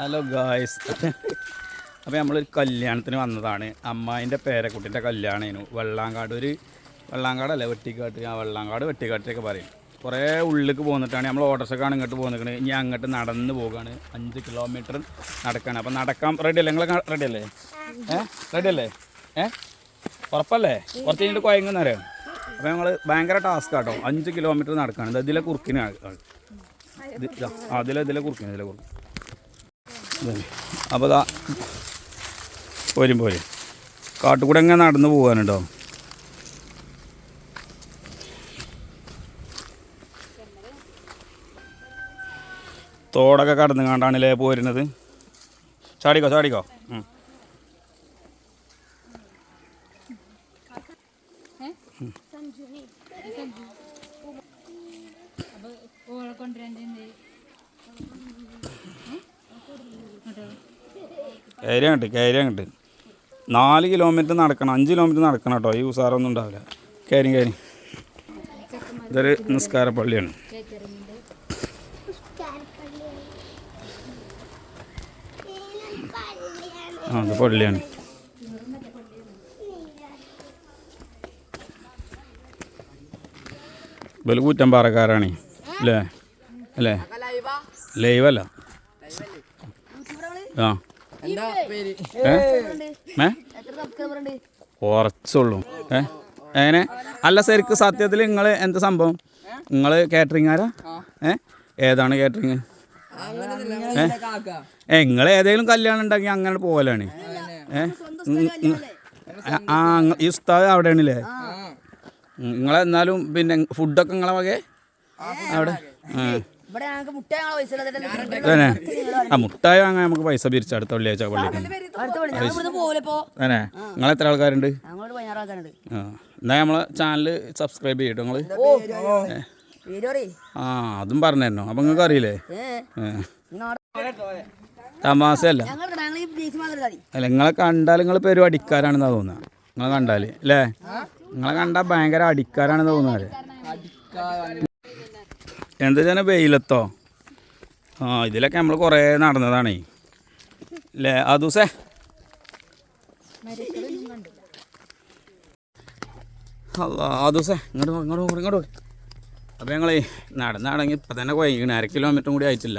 Hello guys അപ്പോൾ നമ്മളൊരു കല്യാണത്തിന് വന്നതാണ്. അമ്മായിന്റെ പേരക്കുട്ടിന്റെ കല്യാണമായിരുന്നു വെള്ളാങ്കാട് ഒരു വെള്ളാങ്കാടല്ലേ? വെട്ടിക്കാട്ട്. ആ വെള്ളാങ്കാട് വെട്ടിക്കാട്ടിലൊക്കെ പറയും. കുറേ ഉള്ളിലേക്ക് പോന്നിട്ടാണ് നമ്മൾ ഓട്ടോസൊക്കെയാണ് ഇങ്ങോട്ട് പോന്നിരിക്കുന്നത് ഇനി അങ്ങോട്ട് നടന്ന് പോവുകയാണ് അഞ്ച് കിലോമീറ്റർ നടക്കാണ്. അപ്പോൾ നടക്കാൻ റെഡി അല്ലേ? നിങ്ങളെ റെഡി അല്ലേ? ഏ? റെഡി അല്ലേ? ഏ? ഉറപ്പല്ലേ? കുറച്ച് കഴിഞ്ഞിട്ട് അറിയാം അപ്പോൾ ഞങ്ങൾ ഭയങ്കര ടാസ്ക് ആട്ടോ. അഞ്ച് കിലോമീറ്റർ നടക്കാണ്. ഇത് ഇതിലെ കുറുക്കിനാണ്. അതിലെ ഇതിലെ കുറുക്കിന് ഇതിലെ കുറുക്കിന്. അപ്പോൾ ഇതാ പോരും പോരും കാട്ടുകൂടെ എങ്ങനെ നടന്ന് പോകാനുണ്ടോ? തോടൊക്കെ കടന്ന് കണ്ടാണല്ലേ പോരുന്നത്? ചാടിക്കോ ചാടിക്കോ. ഉം. കയറി അങ്ങോട്ട് കയറി അങ്ങോട്ട്. നാല് കിലോമീറ്റർ നടക്കണം അഞ്ച് കിലോമീറ്റർ നടക്കണം കേട്ടോ. ഈ ഉസാറൊന്നും ഉണ്ടാവില്ല. കയറി കയറി. ഇതൊരു നിസ്കാര പള്ളിയാണ്. ആ അത് പള്ളിയാണ്. ഇവൽ കൂറ്റമ്പാറക്കാരാണ് അല്ലേ? അല്ലേ? ലൈവല്ല. ആ. കുറച്ചുള്ളൂ. ഏ? എങ്ങനെ? അല്ല ശരിക്കും സത്യത്തിൽ നിങ്ങൾ എന്ത് സംഭവം? നിങ്ങൾ കാറ്ററിംഗ് ആരാ? ഏ? ഏതാണ് കാറ്ററിങ് ഏ? നിങ്ങൾ ഏതെങ്കിലും കല്യാണം ഉണ്ടാക്കി അങ്ങനെ പോകലാണ് ഏ. ആ ഈ ഉസ്താദ് അവിടെയാണല്ലേ? നിങ്ങളെന്നാലും പിന്നെ ഫുഡൊക്കെ നിങ്ങളെ വകേ? അവിടെ? ആ. ഇവിടെ ഞങ്ങൾക്ക് മുട്ട ഞങ്ങളെ പൈസ തന്നെ ആ മുട്ടായി വാങ്ങാൻ നമുക്ക് പൈസ പിരിച്ച അടുത്ത വെള്ളിയാഴ്ച പള്ളിക്ക് തന്നെ നിങ്ങൾ എത്ര ആൾക്കാരുണ്ട്? എന്നാ നമ്മളെ ചാനൽ സബ്സ്ക്രൈബ് ചെയ്യട്ടോ നിങ്ങൾ? ആ അതും പറഞ്ഞു തരണോ അപ്പം നിങ്ങൾക്ക് അറിയില്ലേ? തമാശയല്ല. അല്ല നിങ്ങളെ കണ്ടാൽ നിങ്ങൾ പേര് അടിക്കാരാണെന്നാ തോന്നുക നിങ്ങളെ കണ്ടാൽ അല്ലേ നിങ്ങളെ കണ്ടാൽ ഭയങ്കര അടിക്കാരാണെന്ന് തോന്നുന്നത് എന്താ വെച്ചാൽ വെയിലത്തോ? ആ ഇതിലൊക്കെ നമ്മൾ കുറേ നടന്നതാണേ. അല്ലേ ആ ദിവസേ ആ ദിവസേ ഇങ്ങോട്ട് ഇങ്ങോട്ട് ഇങ്ങോട്ട് അപ്പോൾ ഞങ്ങളേ നടന്നാണെങ്കിൽ ഇപ്പം തന്നെ കുഴങ്ങിക്കണേ അര കിലോമീറ്ററും കൂടി ആയിട്ടില്ല.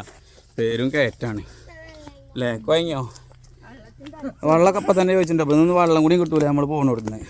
പേരും കയറ്റാണ്. അല്ലേ കുഴങ്ങിയോ വെള്ളമൊക്കെ അപ്പം തന്നെ ചോദിച്ചിട്ടുണ്ട്. അപ്പം ഇതൊന്നും വെള്ളം കൂടി കിട്ടൂല നമ്മൾ കൊടുക്കുന്നത്